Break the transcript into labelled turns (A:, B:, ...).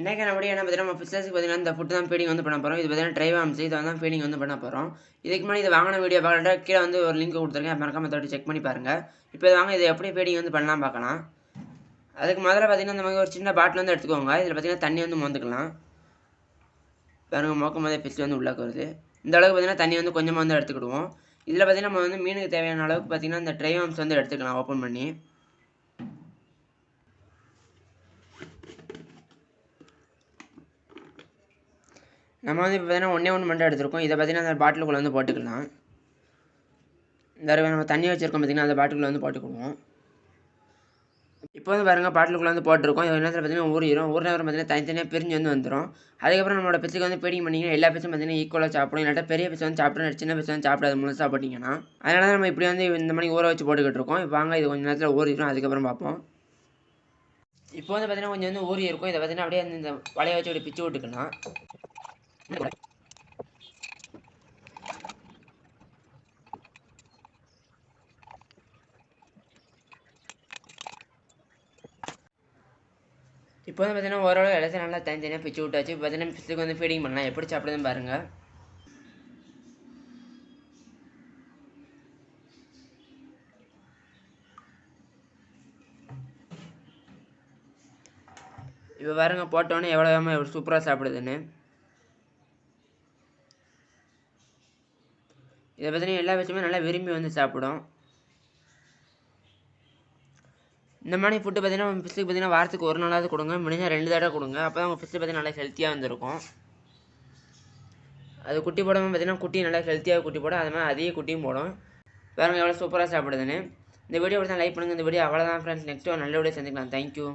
A: இன்றைக்கி நம்மளுடைய என்ன பார்த்தீங்கன்னா நம்ம ஃபிஷ்ஷஸ்க்கு பார்த்தீங்கன்னா இந்த ஃபுட்டு தான் ஃபீடிங் வந்து பண்ண போகிறோம் இது பார்த்தீங்கன்னா ட்ரைவ் ஆம்ஸ் இதை வந்து ஃபீடிங் வந்து பண்ண போகிறோம் இதுக்கு முன்னாடி இது வாங்கின வீடியோ பார்க்கலட்டா கீழே வந்து ஒரு லிங்க் கொடுத்துருக்கேன். மறக்காம தொட்டு செக் பண்ணி பாருங்கள் இப்போ இது வாங்க இதை எப்படி ஃபீடிங் வந்து பண்ணலாம் பார்க்கலாம். அதுக்கு முதல்ல பார்த்தீங்கன்னா இந்த மாதிரி ஒரு சின்ன பாட்டில் வந்து எடுத்துக்கோங்க. இதில் பார்த்தீங்கன்னா தண்ணி வந்து மோந்துக்கலாம். பாருங்க மோக்கும் போதே ஃபிஷ் வந்து உள்ளே வருது. இந்த அளவுக்கு பார்த்தீங்கன்னா தண்ணி வந்து கொஞ்சமாக வந்து எடுத்துக்கிடுவோம். இதில் பார்த்தீங்கன்னா நம்ம வந்து மீனுக்கு தேவையான அளவுக்கு பார்த்தீங்கன்னா இந்த ட்ரை ஆம்ஸ் வந்து எடுத்துக்கலாம் ஓப்பன் பண்ணி. நம்ம வந்து இப்போ பார்த்தீங்கன்னா ஒன்றே ஒன்று மட்டும் எடுத்திருக்கோம். இதை பார்த்தீங்கன்னா அந்த பாட்டிலுக்குள்ளே வந்து போட்டுக்கலாம். இந்த நம்ம தண்ணி வச்சுருக்கோம் பார்த்தீங்கன்னா அந்த பாட்டிலுக்குள்ளே வந்து போட்டுக்குவோம். இப்போ வந்து பாருங்கள் பாட்டிலுக்குள்ளே வந்து போட்டிருக்கோம். இது நேரத்தில் பார்த்தீங்கன்னா ஊறிடும் ஊர் நேரம் பார்த்தீங்கன்னா தனித்தனியாக பிரிஞ்சு வந்து வந்துடும் அதுக்கப்புறம் நம்மளோட பிச்சுக்கு வந்து பீடிங் பண்ணிங்கன்னா எல்லா பிச்சும் பார்த்தீங்கன்னா ஈக்குவலாக சாப்பிடும். இல்லாட்டா பெரிய பிச்சை வந்து சாப்பிடும் சின்ன பிச்சை வந்து சாப்பிடாது முழுசாக சாப்பிட்டீங்கன்னா அதனால தான் நம்ம இப்படி வந்து இந்த மாதிரி ஊற வச்சு போட்டுக்கிட்டு இருக்கோம். இப்போ வாங்க இது கொஞ்சம் நேரத்தில் ஊறிடும் அதுக்கப்புறம் பார்ப்போம். இப்போ வந்து பார்த்திங்கன்னா கொஞ்சம் வந்து ஊறி இருக்கும் இதை பார்த்தீங்கன்னா அப்படியே இந்த வலையை வச்சு அப்படி பிச்சு விட்டுக்கலாம். இப்போ வந்து பார்த்தீங்கன்னா ஓரளவு எல்லாத்தையும் நல்லா தனித்தனியாக பிச்சு விட்டாச்சு. இப்போ பார்த்தீங்கன்னா பிச்சுக்கு வந்து ஃபீடிங் பண்ணலாம். எப்படி சாப்பிடுதுன்னு பாருங்கள் இப்போ பாருங்க போட்டோன்னே எவ்வளோ வேகமாக எவ்வளோ சூப்பராக சாப்பிடுதுன்னு. இதை பார்த்தீங்கன்னா எல்லா விஷயமே நல்லா விரும்பி வந்து சாப்பிடும். இந்த மாதிரி ஃபுட்டு பார்த்தீங்கன்னா உங்கள் ஃபிஷ்ஷுக்கு பார்த்தீங்கன்னா வாரத்துக்கு ஒரு நாளாவது கொடுங்க முடிஞ்சால் ரெண்டு தடவை கொடுங்க. அப்போ தான் உங்கள் ஃபிஷ்ஷு பார்த்தீங்கன்னா நல்லா ஹெல்த்தியாக வந்துருக்கும். அது குட்டி போடாமல் பார்த்தீங்கன்னா குட்டி நல்லா ஹெல்த்தியாக குட்டி போடும். அது மாதிரி அதிக குட்டியும் போடும். பாருங்கள் எவ்வளோ சூப்பராக சாப்பிடுதுன்னு. இந்த வீடியோ தான் லைக் பண்ணுங்கள் இந்த வீடியோ அவ்வளோதான் ஃப்ரெண்ட்ஸ் நெக்ஸ்ட் ஒரு நல்ல வீடியோ சந்திக்கலாம். தேங்க்யூ